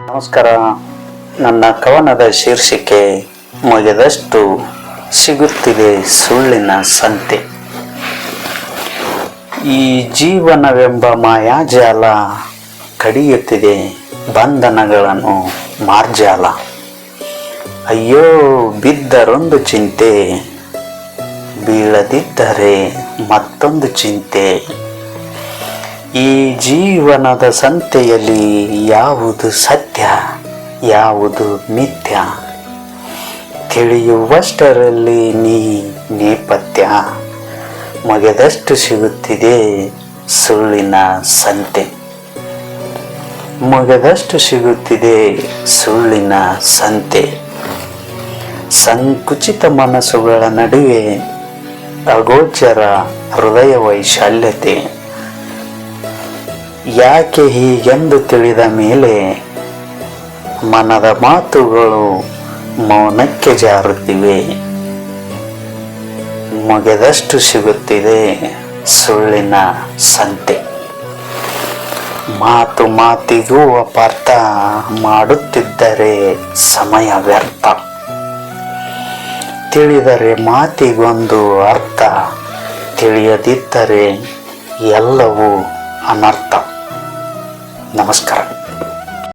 ನಮಸ್ಕಾರ. ನನ್ನ ಕವನದ ಶೀರ್ಷಿಕೆ ಮುಗಿದಷ್ಟು ಸಿಗುತ್ತಿದೆ ಸುಳ್ಳಿನ ಸಂತೆ. ಈ ಜೀವನವೆಂಬ ಮಾಯಾಜಾಲ ಕಡಿಯುತ್ತಿದೆ ಬಂಧನಗಳನ್ನು ಮಾರ್ಜಾಲ. ಅಯ್ಯೋ, ಬಿದ್ದರೊಂದು ಚಿಂತೆ, ಬೀಳದಿದ್ದರೆ ಮತ್ತೊಂದು ಚಿಂತೆ. ಈ ಜೀವನದ ಸಂತೆಯಲ್ಲಿ ಯಾವುದು ಸತ್ಯ, ಯಾವುದು ಮಿಥ್ಯ? ತಿಳಿಯುವಷ್ಟರಲ್ಲಿ ನೀ ನೇಪಥ್ಯ. ಮಗದಷ್ಟು ಸಿಗುತ್ತಿದೆ ಸುಳ್ಳಿನ ಸಂತೆ. ಮಗದಷ್ಟು ಸಿಗುತ್ತಿದೆ ಸುಳ್ಳಿನ ಸಂತೆ. ಸಂಕುಚಿತ ಮನಸ್ಸುಗಳ ನಡುವೆ ಅಗೋಚರ ಹೃದಯ ವೈಶಾಲ್ಯತೆ. ಯಾಕೆ ಹೀಗೆಂದು ತಿಳಿದ ಮೇಲೆ ಮನದ ಮಾತುಗಳು ಮೌನಕ್ಕೆ ಜಾರುತ್ತಿವೆ. ಮುಗಿದಷ್ಟು ಸಿಗುತ್ತಿದೆ ಸುಳ್ಳಿನ ಸಂತೆ. ಮಾತು ಮಾತಿಗೂ ಅಪಾರ್ಥ ಮಾಡುತ್ತಿದ್ದರೆ ಸಮಯ ವ್ಯರ್ಥ. ತಿಳಿದರೆ ಮಾತಿಗೊಂದು ಅರ್ಥ, ತಿಳಿಯದಿದ್ದರೆ ಎಲ್ಲವೂ ಅನರ್ಥ. నమస్కారం